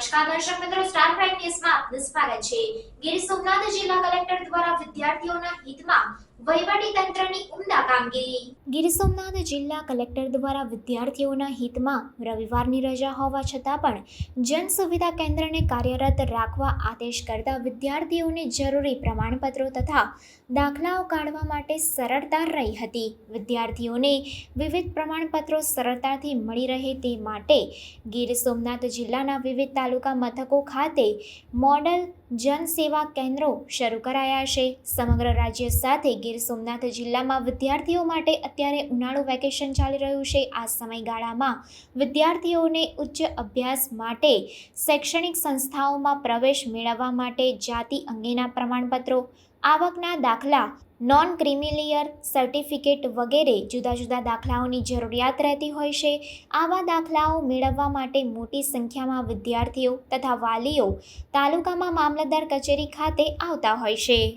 નમસ્કાર દર્શક મિત્રો સ્ટાર પ્રાઇમ ન્યૂઝમાં આપનું સ્વાગત છે. ગીર સોમનાથ જિલ્લા કલેક્ટર દ્વારા વિદ્યાર્થીઓના હિતમાં ગીર સોમનાથ જિલ્લા કલેક્ટર દ્વારા વિદ્યાર્થીઓના હિતમાં રવિવારની રજા હોવા છતાં પણ જન સુવિધા કેન્દ્રને કાર્યરત રાખવા આદેશ કરતા વિદ્યાર્થીઓને જરૂરી પ્રમાણપત્રો તથા દાખલાઓ કાઢવા માટે સરળતા રહી હતી. વિદ્યાર્થીઓને વિવિધ પ્રમાણપત્રો સરળતાથી મળી રહે તે માટે ગીર સોમનાથ જિલ્લાના વિવિધ તાલુકા મથકો ખાતે મોડલ જન સેવા કેન્દ્રો શરૂ કરાયા છે. સમગ્ર રાજ્ય સાથે ગીર સોમનાથ જિલ્લામાં વિદ્યાર્થીઓ માટે અત્યારે ઉનાળુ વેકેશન ચાલી રહ્યું છે. આ સમયગાળામાં વિદ્યાર્થીઓને ઉચ્ચ અભ્યાસ માટે શૈક્ષણિક સંસ્થાઓમાં પ્રવેશ મેળવવા માટે જાતિ અંગેના પ્રમાણપત્રો આવકના દાખલા નોન ક્રિમિલિયર સર્ટિફિકેટ વગેરે જુદા જુદા દાખલાઓની જરૂરિયાત રહેતી હોય છે. આવા દાખલાઓ મેળવવા માટે મોટી સંખ્યામાં વિદ્યાર્થીઓ તથા વાલીઓ તાલુકામાં મામલતદાર કચેરી ખાતે આવતા હોય છે.